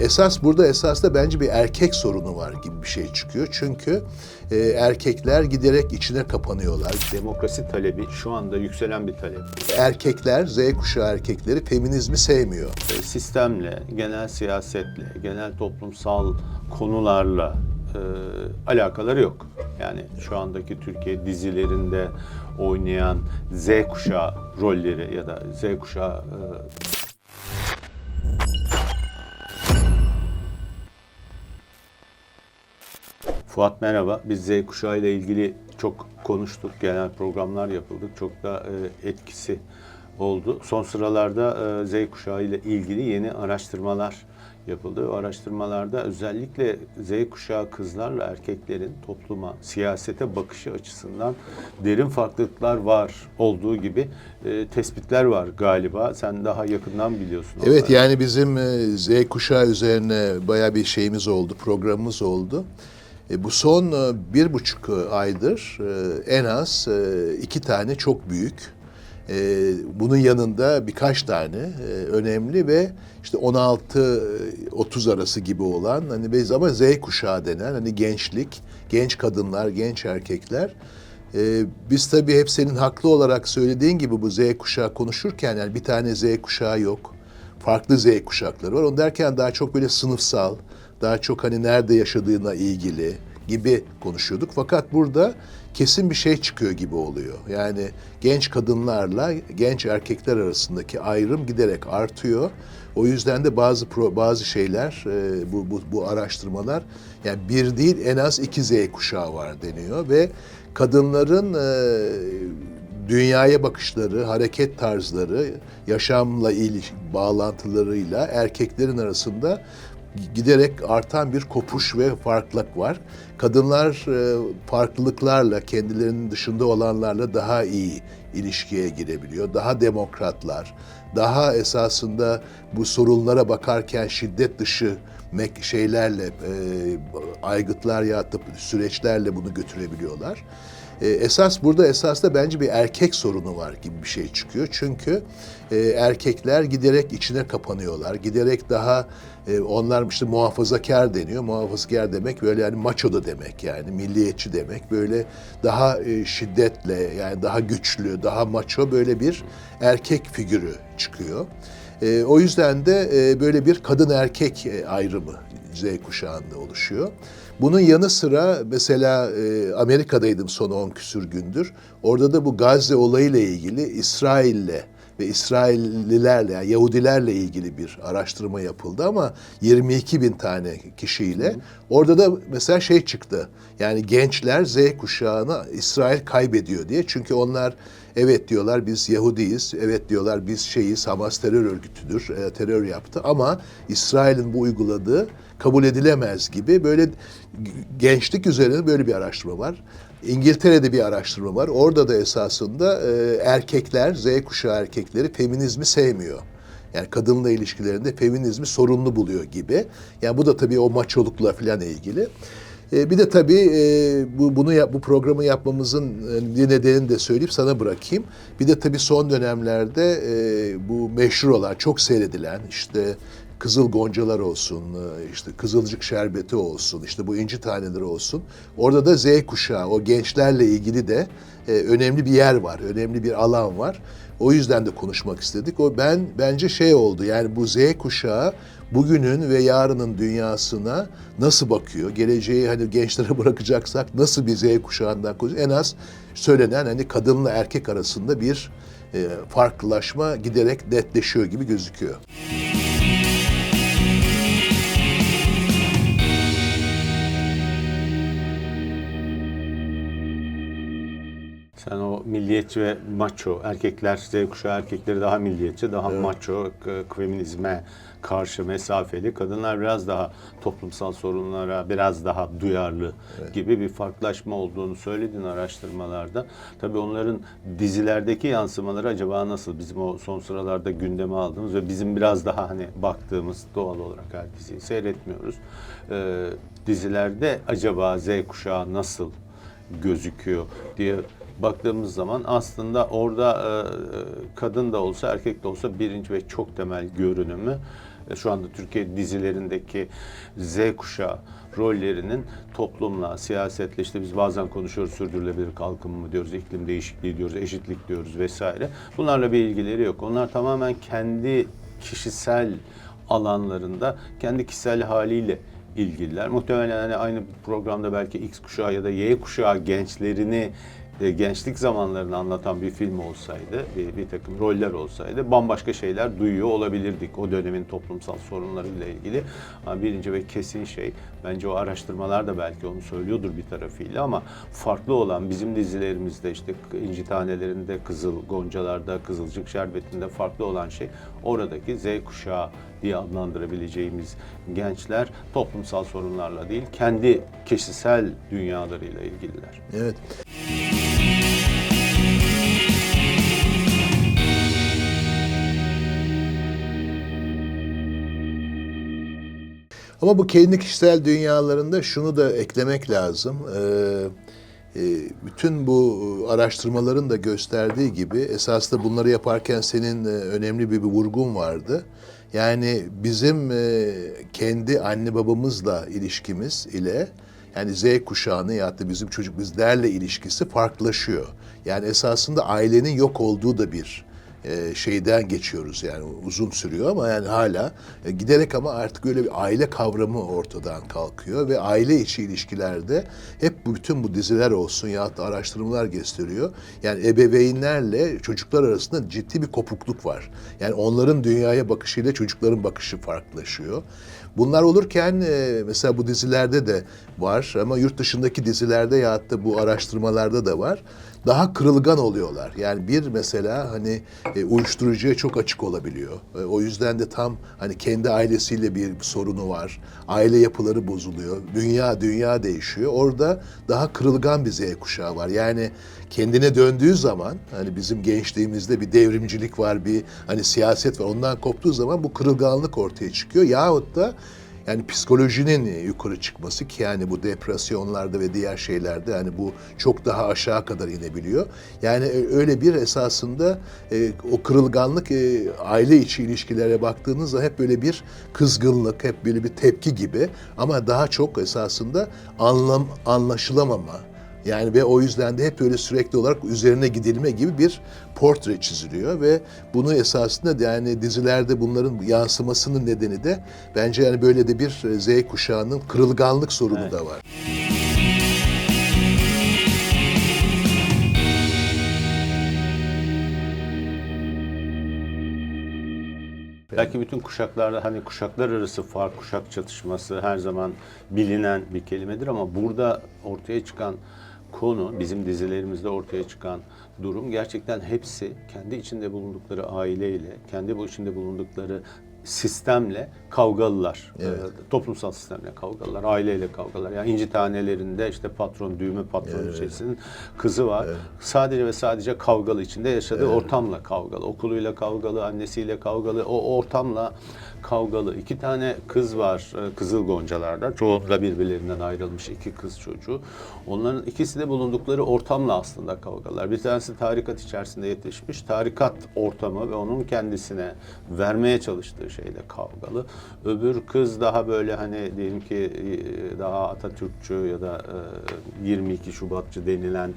esas burada esas da bence bir erkek sorunu var gibi bir şey çıkıyor. Çünkü e, erkekler giderek içine kapanıyorlar. Demokrasi talebi şu anda yükselen bir talep. Erkekler, Z kuşağı erkekleri feminizmi sevmiyor. E, Sistemle, genel siyasetle, genel toplumsal konularla e, alakaları yok. Yani şu andaki Türkiye dizilerinde oynayan Z kuşağı rolleri ya da Z kuşağı e, Fuat merhaba. Biz Z kuşağı ile ilgili çok konuştuk. Genel programlar yapıldık. Çok da e, etkisi oldu. Son sıralarda e, Z kuşağı ile ilgili yeni araştırmalar yapıldı. O araştırmalarda özellikle Z kuşağı kızlarla erkeklerin topluma, siyasete bakışı açısından derin farklılıklar var olduğu gibi e, tespitler var galiba. Sen daha yakından biliyorsun. Evet yani bizim e, Z kuşağı üzerine baya bir şeyimiz oldu, programımız oldu. E, bu son e, bir buçuk aydır e, en az iki tane çok büyük, bunun yanında birkaç tane önemli ve işte 16-30 arası gibi olan hani biz ama Z kuşağı denen hani gençlik, genç kadınlar, genç erkekler. Biz tabii hep senin haklı olarak söylediğin gibi bu Z kuşağı konuşurken yani bir tane Z kuşağı yok farklı Z kuşakları var. Onu derken daha çok böyle sınıfsal, daha çok hani nerede yaşadığına ilgili gibi konuşuyorduk. Fakat burada kesin bir şey çıkıyor gibi oluyor. Yani genç kadınlarla genç erkekler arasındaki ayrım giderek artıyor. O yüzden de bazı pro, bazı şeyler e, bu, bu bu araştırmalar yani bir değil en az iki Z kuşağı var deniyor ve kadınların e, dünyaya bakışları, hareket tarzları, yaşamla iliş bağlantılarıyla erkeklerin arasında giderek artan bir kopuş ve farklılık var. Kadınlar e, farklılıklarla, kendilerinin dışında olanlarla daha iyi ilişkiye girebiliyor. Daha demokratlar, daha esasında bu sorunlara bakarken şiddet dışı şeylerle, e, aygıtlar ya da süreçlerle bunu götürebiliyorlar. E, esas burada esas da bence bir erkek sorunu var gibi bir şey çıkıyor. Çünkü e, erkekler giderek içine kapanıyorlar. Giderek daha e, onlar işte muhafazakar deniyor. Muhafazakar demek böyle yani maço da demek yani milliyetçi demek. Böyle daha e, şiddetle yani daha güçlü, daha maço böyle bir erkek figürü çıkıyor. E, o yüzden de e, böyle bir kadın erkek e, ayrımı Z kuşağında oluşuyor. Bunun yanı sıra mesela e, Amerika'daydım son 10 küsür gündür. Orada da bu Gazze olayıyla ilgili İsrail'le ve İsraillilerle, yani Yahudilerle ilgili bir araştırma yapıldı ama 22 bin tane kişiyle. Orada da mesela şey çıktı. Yani gençler Z kuşağına İsrail kaybediyor diye. Çünkü onlar evet diyorlar biz Yahudiyiz, evet diyorlar biz şeyiz, Hamas terör örgütüdür, e, terör yaptı. Ama İsrail'in bu uyguladığı kabul edilemez gibi böyle gençlik üzerine böyle bir araştırma var. İngiltere'de bir araştırma var. Orada da esasında e, erkekler, Z kuşağı erkekleri feminizmi sevmiyor. Yani kadınla ilişkilerinde feminizmi sorunlu buluyor gibi. Yani bu da tabii o maçolukla falan ilgili. E, bir de tabii e, bu bunu yap, bu programı yapmamızın e, bir nedenini de söyleyip sana bırakayım. Bir de tabii son dönemlerde e, bu meşhur olan, çok seyredilen işte Kızıl Goncalar olsun, e, işte Kızılcık Şerbeti olsun, işte bu inci taneleri olsun. Orada da Z kuşağı, o gençlerle ilgili de e, önemli bir yer var, önemli bir alan var. O yüzden de konuşmak istedik. O ben bence şey oldu. Yani bu Z kuşağı bugünün ve yarının dünyasına nasıl bakıyor? Geleceği hani gençlere bırakacaksak nasıl bir Z kuşağından? En az söylenen hani kadınla erkek arasında bir e, farklılaşma giderek netleşiyor gibi gözüküyor. Sen o milliyetçi ve maço erkekler, Z kuşağı erkekleri daha milliyetçi, daha maço, k- feminizme karşı mesafeli. Kadınlar biraz daha toplumsal sorunlara biraz daha duyarlı gibi bir farklılaşma olduğunu söyledin araştırmalarda. Tabii onların dizilerdeki yansımaları acaba nasıl? Bizim o son sıralarda gündeme aldığımız ve bizim biraz daha hani baktığımız doğal olarak her diziyi seyretmiyoruz. Ee, dizilerde acaba Z kuşağı nasıl gözüküyor diye baktığımız zaman aslında orada e, kadın da olsa erkek de olsa birinci ve çok temel görünümü e, şu anda Türkiye dizilerindeki Z kuşağı rollerinin toplumla, siyasetle işte biz bazen konuşuyoruz sürdürülebilir kalkınma diyoruz, iklim değişikliği diyoruz, eşitlik diyoruz vesaire. Bunlarla bir ilgileri yok. Onlar tamamen kendi kişisel alanlarında kendi kişisel haliyle ilgililer. Muhtemelen hani aynı programda belki X kuşağı ya da Y kuşağı gençlerini e, gençlik zamanlarını anlatan bir film olsaydı, bir, bir takım roller olsaydı bambaşka şeyler duyuyor olabilirdik o dönemin toplumsal sorunlarıyla ilgili. Ama birinci ve kesin şey, bence o araştırmalar da belki onu söylüyordur bir tarafıyla ama farklı olan bizim dizilerimizde işte İnci Tanelerinde, Kızıl Goncalarda, Kızılcık Şerbeti'nde farklı olan şey oradaki Z kuşağı diye adlandırabileceğimiz gençler toplumsal sorunlarla değil, kendi kişisel dünyalarıyla ilgililer. Evet. Ama bu kendi kişisel dünyalarında şunu da eklemek lazım. Ee, e, bütün bu araştırmaların da gösterdiği gibi esasında bunları yaparken senin e, önemli bir, bir vurgun vardı. Yani bizim e, kendi anne babamızla ilişkimiz ile yani Z kuşağını ya da bizim çocuk bizlerle ilişkisi farklılaşıyor. Yani esasında ailenin yok olduğu da bir e, şeyden geçiyoruz yani uzun sürüyor ama yani hala e, giderek ama artık öyle bir aile kavramı ortadan kalkıyor ve aile içi ilişkilerde hep bu bütün bu diziler olsun ya da araştırmalar gösteriyor. Yani ebeveynlerle çocuklar arasında ciddi bir kopukluk var. Yani onların dünyaya bakışıyla çocukların bakışı farklılaşıyor. Bunlar olurken e, mesela bu dizilerde de var ama yurt dışındaki dizilerde ya da bu araştırmalarda da var. Daha kırılgan oluyorlar. Yani bir mesela hani e, uyuşturucuya çok açık olabiliyor. E, o yüzden de tam hani kendi ailesiyle bir sorunu var. Aile yapıları bozuluyor. Dünya dünya değişiyor. Orada daha kırılgan bir Z kuşağı var. Yani kendine döndüğü zaman hani bizim gençliğimizde bir devrimcilik var, bir hani siyaset var. Ondan koptuğu zaman bu kırılganlık ortaya çıkıyor. Yahut da yani psikolojinin yukarı çıkması ki yani bu depresyonlarda ve diğer şeylerde yani bu çok daha aşağı kadar inebiliyor. Yani öyle bir esasında e, o kırılganlık e, aile içi ilişkilere baktığınızda hep böyle bir kızgınlık, hep böyle bir tepki gibi ama daha çok esasında anlam anlaşılamama, yani ve o yüzden de hep öyle sürekli olarak üzerine gidilme gibi bir portre çiziliyor ve bunu esasında da yani dizilerde bunların yansımasının nedeni de bence yani böyle de bir Z kuşağının kırılganlık sorunu Evet. da var. Belki bütün kuşaklarda hani kuşaklar arası fark, kuşak çatışması her zaman bilinen bir kelimedir ama burada ortaya çıkan konu, bizim dizilerimizde ortaya çıkan durum gerçekten hepsi kendi içinde bulundukları aileyle, kendi bu içinde bulundukları sistemle kavgalılar. Evet. Ee, toplumsal sistemle kavgalılar, aileyle kavgalılar. Yani inci tanelerinde işte patron, düğme patronçesinin kızı var. Sadece ve sadece kavgalı içinde yaşadığı ortamla kavgalı. Okuluyla kavgalı, annesiyle kavgalı, o ortamla kavgalı. İki tane kız var e, Kızıl Goncalar'da. Çoğunlukla birbirlerinden ayrılmış iki kız çocuğu. Onların ikisi de bulundukları ortamla aslında kavgalar. Bir tanesi tarikat içerisinde yetişmiş. Tarikat ortamı ve onun kendisine vermeye çalıştığı şeyle kavgalı. Öbür kız daha böyle hani diyelim ki e, daha Atatürkçü ya da e, 22 Şubatçı denilen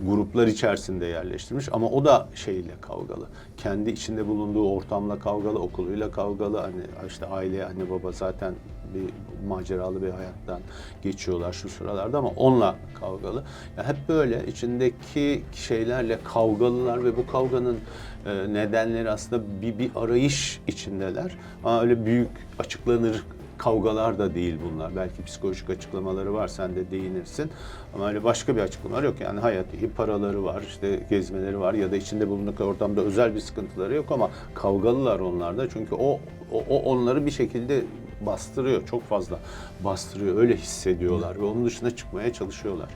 gruplar içerisinde yerleştirmiş ama o da şeyle kavgalı. Kendi içinde bulunduğu ortamla kavgalı, okuluyla kavgalı. Hani işte aile, anne baba zaten bir maceralı bir hayattan geçiyorlar şu sıralarda ama onunla kavgalı. Yani hep böyle içindeki şeylerle kavgalılar ve bu kavganın e, nedenleri aslında bir, bir arayış içindeler. Ama öyle büyük açıklanır kavgalar da değil bunlar. Belki psikolojik açıklamaları var, sen de değinirsin. Ama öyle başka bir açıklamalar yok. Yani hayat paraları var, işte gezmeleri var ya da içinde bulundukları ortamda özel bir sıkıntıları yok ama kavgalılar onlar da. Çünkü o, o, o onları bir şekilde bastırıyor, çok fazla bastırıyor. Öyle hissediyorlar ve onun dışına çıkmaya çalışıyorlar.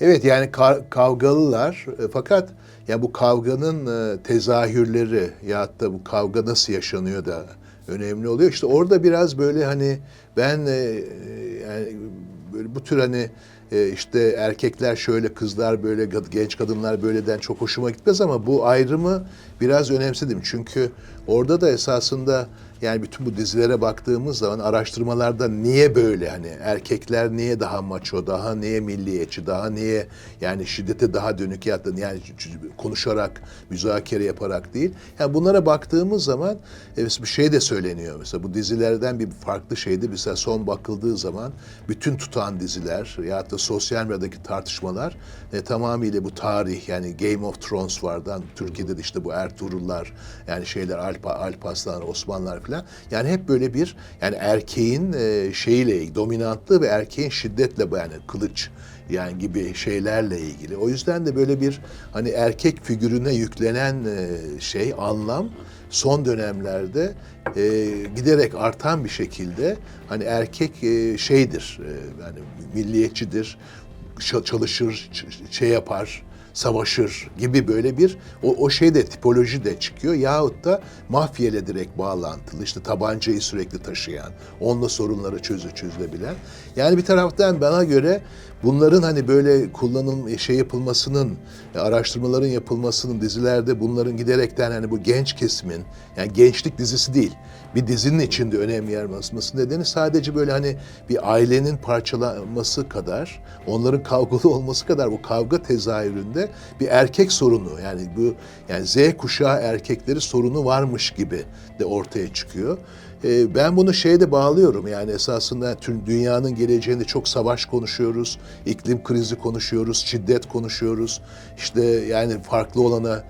Evet yani ka- kavgalılar e, fakat ya bu kavganın e, tezahürleri ya da bu kavga nasıl yaşanıyor da önemli oluyor. İşte orada biraz böyle hani ben e, e, yani böyle bu tür hani e, işte erkekler şöyle, kızlar böyle, genç kadınlar böyleden çok hoşuma gitmez ama bu ayrımı biraz önemsedim. Çünkü orada da esasında yani bütün bu dizilere baktığımız zaman araştırmalarda niye böyle hani erkekler niye daha maço, daha niye milliyetçi, daha niye yani şiddete daha dönük ya da yani konuşarak, müzakere yaparak değil. Yani bunlara baktığımız zaman e, bir şey de söyleniyor. Mesela bu dizilerden bir farklı şeydi. Mesela son bakıldığı zaman bütün tutan diziler ya da sosyal medyadaki tartışmalar e, tamamıyla bu tarih yani Game of Thrones vardan Türkiye'de de işte bu Ertuğrullar yani şeyler Alp, Alparslanlar, Osmanlılar falan. Yani hep böyle bir yani erkeğin e, şeyiyle dominantlığı ve erkeğin şiddetle yani kılıç yani gibi şeylerle ilgili. O yüzden de böyle bir hani erkek figürüne yüklenen e, şey anlam son dönemlerde e, giderek artan bir şekilde hani erkek e, şeydir e, yani milliyetçidir ça- çalışır şey yapar savaşır gibi böyle bir o, o şey de tipoloji de çıkıyor. Yahut da mafya ile direkt bağlantılı işte tabancayı sürekli taşıyan onunla sorunları çözü çözülebilen. Yani bir taraftan bana göre bunların hani böyle kullanım şey yapılmasının e, araştırmaların yapılmasının dizilerde bunların giderekten hani bu genç kesimin yani gençlik dizisi değil bir dizinin içinde önem yer basması nedeni sadece böyle hani bir ailenin parçalanması kadar, onların kavgalı olması kadar bu kavga tezahüründe bir erkek sorunu yani bu yani Z kuşağı erkekleri sorunu varmış gibi de ortaya çıkıyor. Ee, Ben bunu şeye de bağlıyorum yani esasında tüm dünyanın geleceğinde çok savaş konuşuyoruz, iklim krizi konuşuyoruz, şiddet konuşuyoruz. İşte yani farklı olana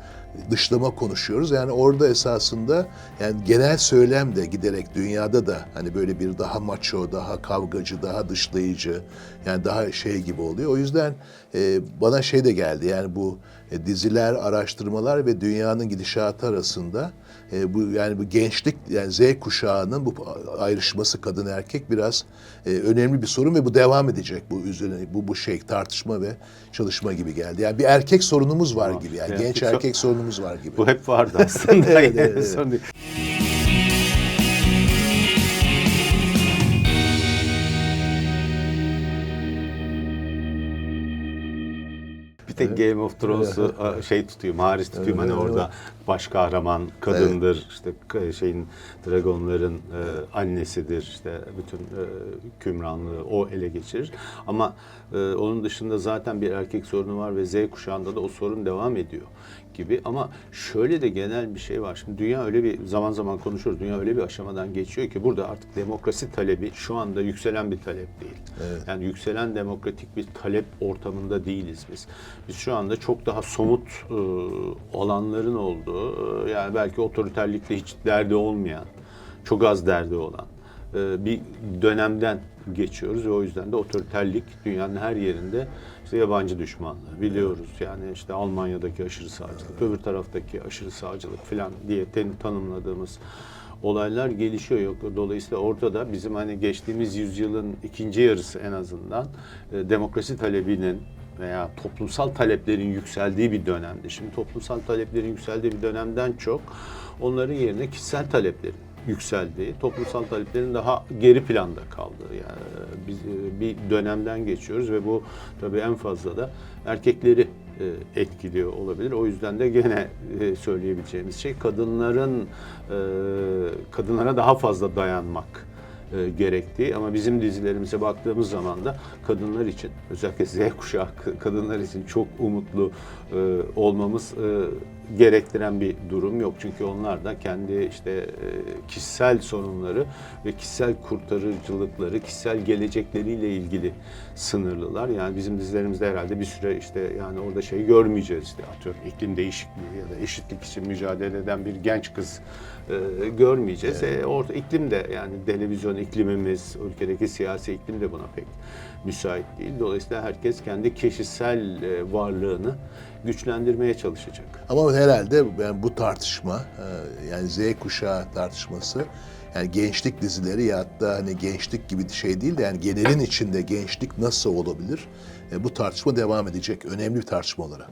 dışlama konuşuyoruz. Yani orada esasında yani genel söylem de giderek dünyada da hani böyle bir daha maço, daha kavgacı, daha dışlayıcı yani daha şey gibi oluyor. O yüzden e, bana şey de geldi yani bu e, diziler, araştırmalar ve dünyanın gidişatı arasında e, bu yani bu gençlik yani Z kuşağının bu ayrışması kadın erkek biraz e, önemli bir sorun ve bu devam edecek bu üzerine bu bu şey tartışma ve çalışma gibi geldi. Yani bir erkek sorunumuz var gibi yani genç erkek sorunumuz var gibi. Bu hep vardı aslında. Evet, evet, evet. Bir tek Game of Thrones'u şey tutayım, hariç tutayım hani orada baş kahraman kadındır, işte k- şeyin dragonların e, annesidir, işte bütün e, hükümranlığı o ele geçirir. Ama e, onun dışında zaten bir erkek sorunu var ve Z kuşağında da o sorun devam ediyor gibi. Ama şöyle de genel bir şey var. Şimdi dünya öyle bir zaman zaman konuşuyoruz. Dünya öyle bir aşamadan geçiyor ki burada artık demokrasi talebi şu anda yükselen bir talep değil. Yani yükselen demokratik bir talep ortamında değiliz biz. Biz şu anda çok daha somut e, olanların olduğu, e, yani belki otoriterlikle hiç derdi olmayan, çok az derdi olan e, bir dönemden geçiyoruz ve o yüzden de otoriterlik dünyanın her yerinde işte yabancı düşmanlığı biliyoruz. Yani işte Almanya'daki aşırı sağcılık, öbür taraftaki aşırı sağcılık falan diye tanımladığımız olaylar gelişiyor. Yok dolayısıyla ortada bizim hani geçtiğimiz yüzyılın ikinci yarısı en azından e, demokrasi talebinin veya toplumsal taleplerin yükseldiği bir dönemde. Şimdi toplumsal taleplerin yükseldiği bir dönemden çok onların yerine kişisel taleplerin yükseldiği, toplumsal taleplerin daha geri planda kaldığı yani biz e, bir dönemden geçiyoruz ve bu tabii en fazla da erkekleri e, etkiliyor olabilir. O yüzden de gene e, söyleyebileceğimiz şey kadınların e, kadınlara daha fazla dayanmak e, gerektiği ama bizim dizilerimize baktığımız zaman da kadınlar için özellikle Z kuşağı kadınlar için çok umutlu e, olmamız e, gerektiren bir durum yok. Çünkü onlar da kendi işte e, kişisel sorunları ve kişisel kurtarıcılıkları, kişisel gelecekleriyle ilgili sınırlılar. Yani bizim dizilerimizde herhalde bir süre işte yani orada şey görmeyeceğiz işte atıyorum iklim değişikliği ya da eşitlik için mücadele eden bir genç kız e, görmeyeceğiz. E, orta iklim de yani televizyon iklimimiz, ülkedeki siyasi iklim de buna pek müsait değil. Dolayısıyla herkes kendi kişisel e, varlığını güçlendirmeye çalışacak. Ama herhalde yani bu tartışma e, yani Z kuşağı tartışması yani gençlik dizileri ya da hani gençlik gibi şey değil de yani genelin içinde gençlik nasıl olabilir? E, bu tartışma devam edecek. Önemli bir tartışma olarak.